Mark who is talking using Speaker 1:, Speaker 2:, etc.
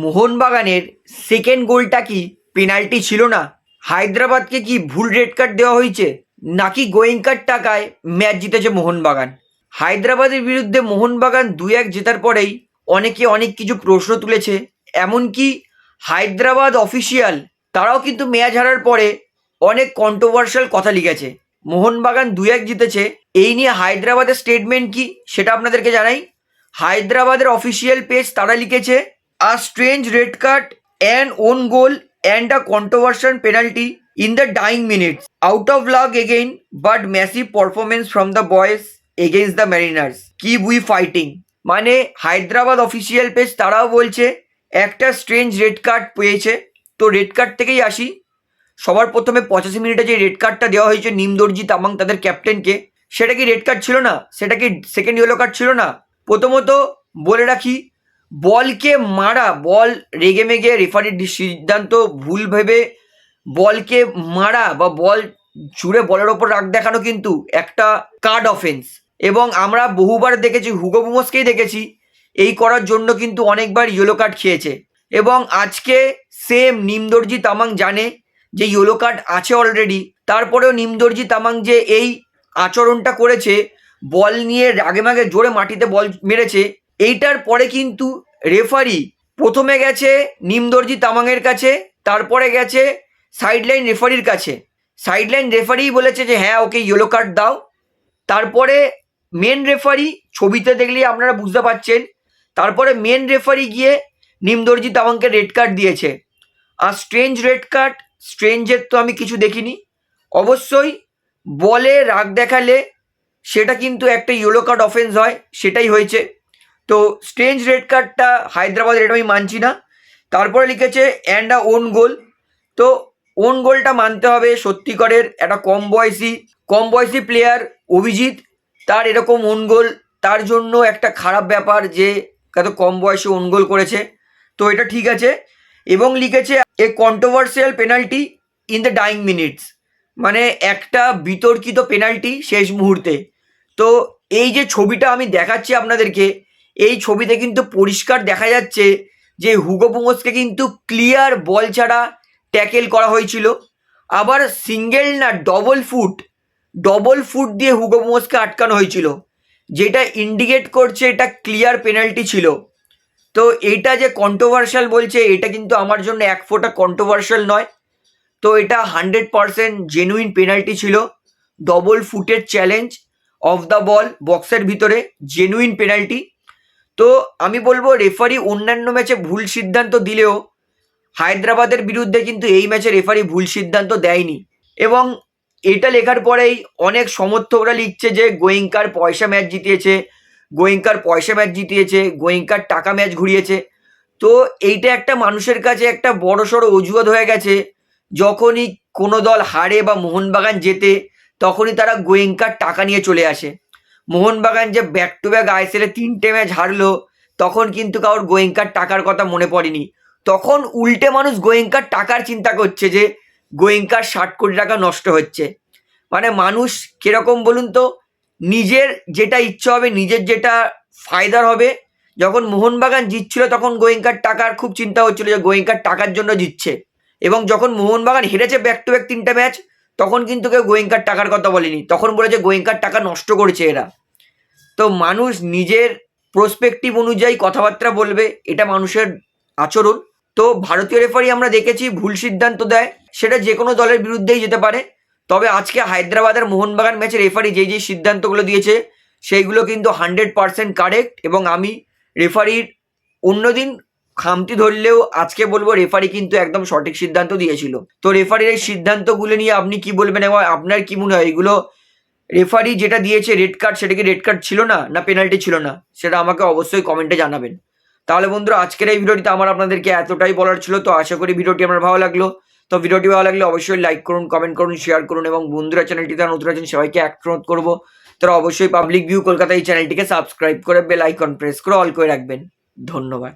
Speaker 1: মোহনবাগানের সেকেন্ড গোলটা কি পেনাল্টি ছিল না? হায়দ্রাবাদকে কি ভুল রেড কার্ড দেওয়া হয়েছে? নাকি গোয়েঙ্কার টাকায় ম্যাচ জিতেছে মোহনবাগান? হায়দ্রাবাদের বিরুদ্ধে মোহনবাগান দুই এক জেতার পরেই অনেকে অনেক কিছু প্রশ্ন তুলেছে। এমনকি হায়দ্রাবাদ অফিসিয়াল তারাও কিন্তু ম্যাচ হারার পরে অনেক কন্ট্রোভার্সিয়াল কথা লিখেছে। মোহনবাগান দুই এক জিতেছে, এই নিয়ে হায়দ্রাবাদের স্টেটমেন্ট কি সেটা আপনাদেরকে জানাই। হায়দ্রাবাদের অফিসিয়াল পেজ তারা লিখেছে a strange red card an own goal and a controversial penalty in the dying minutes out of luck again but massive performance from the boys against the Mariners keep we fighting মানে Hyderabad official page তারাও বলছে, একটা strange red card পেয়েছে। তো red card থেকেই আসি। সবার প্রথমে পঁচাশি মিনিটে যে রেড কার্ডটা দেওয়া হয়েছে, নিমদর্জি তামাং তাদের ক্যাপ্টেনকে সেটা কি রেড কার্ড ছিল না? সেটা কি সেকেন্ড ইয়েলো কার্ড ছিল না? প্রথমত বলে রাখি বলকে মারা, বল রেগে মেগে রেফারির সিদ্ধান্ত ভুল ভেবে বলকে মারা বা বল ছুঁড়ে বলের ওপর রাগ দেখানো কিন্তু একটা কার্ড অফেন্স এবং আমরা বহুবার দেখেছি, হুগো বুমসকেই দেখেছি, এই করার জন্য কিন্তু অনেকবার ইয়েলো কার্ড খেয়েছে। এবং আজকে সেম নিমদর্জি তামাং জানে যে ইয়েলো কার্ড আছে অলরেডি তারপরেও নিমদর্জি তামাং যে এই আচরণটা করেছে, বল নিয়ে রাগে মাগে জোরে মাটিতে বল মেরেছে, এইটার পরে কিন্তু রেফারি প্রথমে গেছে নিমদর্জি তামাংয়ের কাছে, তারপরে গেছে সাইডলাইন রেফারির কাছে। সাইডলাইন রেফারি বলেছে যে হ্যাঁ ওকে ইয়েলো কার্ড দাও। তারপরে মেন রেফারি ছবিতে দেখলেই আপনারা বুঝতে পারছেন, তারপরে মেন রেফারি গিয়ে নিমদর্জি তামাংকে রেড কার্ড দিয়েছে। আর স্ট্রেঞ্জ রেড কার্ড স্ট্রেঞ্জের তো আমি কিছু দেখিনি। অবশ্যই বলে রাগ দেখালে সেটা কিন্তু একটা ইয়েলো কার্ড অফেন্স হয়, সেটাই হয়েছে। তো স্ট্রেঞ্জ রেড কার্ডটা হায়দ্রাবাদের এটা আমি মানছি না। তারপরে লিখেছে অ্যান্ড আ ওন গোল তো ওন গোলটা মানতে হবে সত্যিকারের, একটা কম বয়সী কম বয়সী প্লেয়ার অভিজিৎ। তার এরকম ওন গোল তার জন্য একটা খারাপ ব্যাপার যে এত কম বয়সে ওন গোল করেছে। তো এটা ঠিক আছে। এবং লিখেছে a controversial penalty in the dying minutes মানে একটা বিতর্কিত পেনাল্টি শেষ মুহূর্তে। তো এই যে ছবিটা আমি দেখাচ্ছি আপনাদেরকে এই ছবিতে কিন্তু পরিষ্কার দেখা যাচ্ছে যে হুগো বুমোসকে কিন্তু ক্লিয়ার বল ছাড়া ট্যাকেল করা হয়েছিল। আবার সিঙ্গেল না ডবল ফুট ডবল ফুট দিয়ে হুগো বুমোসকে আটকানো হয়েছিল। যেটা ইন্ডিকেট করছে এটা ক্লিয়ার পেনাল্টি ছিল। তো এইটা যে কন্ট্রোভার্সাল বলছে, এটা কিন্তু আমার জন্য এক ফোঁটা কন্ট্রোভার্সাল নয়। তো এটা হান্ড্রেড পারসেন্ট জেনুইন পেনাল্টি ছিল। ডবল ফুটের চ্যালেঞ্জ অফ দ্য বল বক্সের ভিতরে জেনুইন পেনাল্টি তো আমি বলব রেফারি অন্যান্য ম্যাচে ভুল সিদ্ধান্ত দিলেও হায়দ্রাবাদের বিরুদ্ধে কিন্তু এই ম্যাচে রেফারি ভুল সিদ্ধান্ত দেয়নি। এবং এটা লেখার পরেই অনেক সমর্থকরা লিখছে যে, গোয়েঙ্কার পয়সা ম্যাচ জিতিয়েছে, গোয়েঙ্কার পয়সা ম্যাচ জিতিয়েছে, গোয়েঙ্কার টাকা ম্যাচ ঘুরিয়েছে। তো এইটা একটা মানুষের কাছে একটা বড় সড়ো অজুহাত হয়ে গেছে। যখনই কোনো দল হারে বা মোহনবাগান জেতে, তখনই তারা গোয়েঙ্কার টাকা নিয়ে চলে আসে। মোহনবাগান যে ব্যাক টু ব্যাক আইসেলে তিনটে ম্যাচ হারলো, তখন কিন্তু কারোর গোয়েঙ্কার টাকার কথা মনে পড়েনি। তখন উল্টে মানুষ গোয়েঙ্কার টাকার চিন্তা করছে যে, গোয়েঙ্কার ষাট কোটি টাকা নষ্ট হচ্ছে। মানে মানুষ কীরকম বলুন তো, নিজের যেটা ইচ্ছা হবে, নিজের যেটা ফায়দার হবে, যখন মোহনবাগান জিতছিল তখন গোয়েঙ্কার টাকার খুব চিন্তা হচ্ছিল যে গোয়েঙ্কার টাকার জন্য জিতছে। এবং যখন মোহনবাগান হেরেছে ব্যাক টু ব্যাক তিনটে ম্যাচ তখন কিন্তু কেউ গোয়েঙ্কার টাকার কথা বলেনি। তখন বলেছে গোয়েঙ্কার টাকা নষ্ট করেছে এরা। তো মানুষ নিজের প্রসপেক্টিভ অনুযায়ী কথাবার্তা বলবে, এটা মানুষের আচরণ। তো ভারতীয় রেফারি আমরা দেখেছি, ভুল সিদ্ধান্ত দেয়, সেটা যে কোনো দলের বিরুদ্ধেই যেতে পারে। তবে আজকে হায়দ্রাবাদের মোহনবাগান ম্যাচে রেফারি যেই যেই সিদ্ধান্তগুলো দিয়েছে, সেইগুলো কিন্তু হান্ড্রেড পারসেন্ট কারেক্ট এবং আমি রেফারির অন্যদিন খামতি ধরলেও আজকে বলব রেফারি কিন্তু একদম সঠিক সিদ্ধান্ত দিয়েছিল। তো রেফারির এই সিদ্ধান্তগুলো নিয়ে আপনি কি বলবেন এবং আপনার কি মনে হয়? এগুলো রেফারি যেটা দিয়েছে রেড কার্ড সেটা কি রেড কার্ড ছিল না? না পেনাল্টি ছিল না? সেটা আমাকে অবশ্যই কমেন্টে জানাবেন। তাহলে বন্ধুরা, আজকের এই ভিডিওটিতে আমার আপনাদেরকে এতটাই বলার ছিল, তো আশা করি ভিডিওটি আমার ভালো লাগল। তো ভিডিওটি ভালো লাগলে অবশ্যই লাইক করুন কমেন্ট করুন শেয়ার করুন এবং বন্ধুরা চ্যানেলটি তারা নতুন আছেন, সবাইকে অনুরোধ করব। তারা অবশ্যই পাবলিক ভিউ কলকাতা এই চ্যানেলটিকে সাবস্ক্রাইব করে বেল আইকন প্রেস করে অল করে রাখবেন। ধন্যবাদ।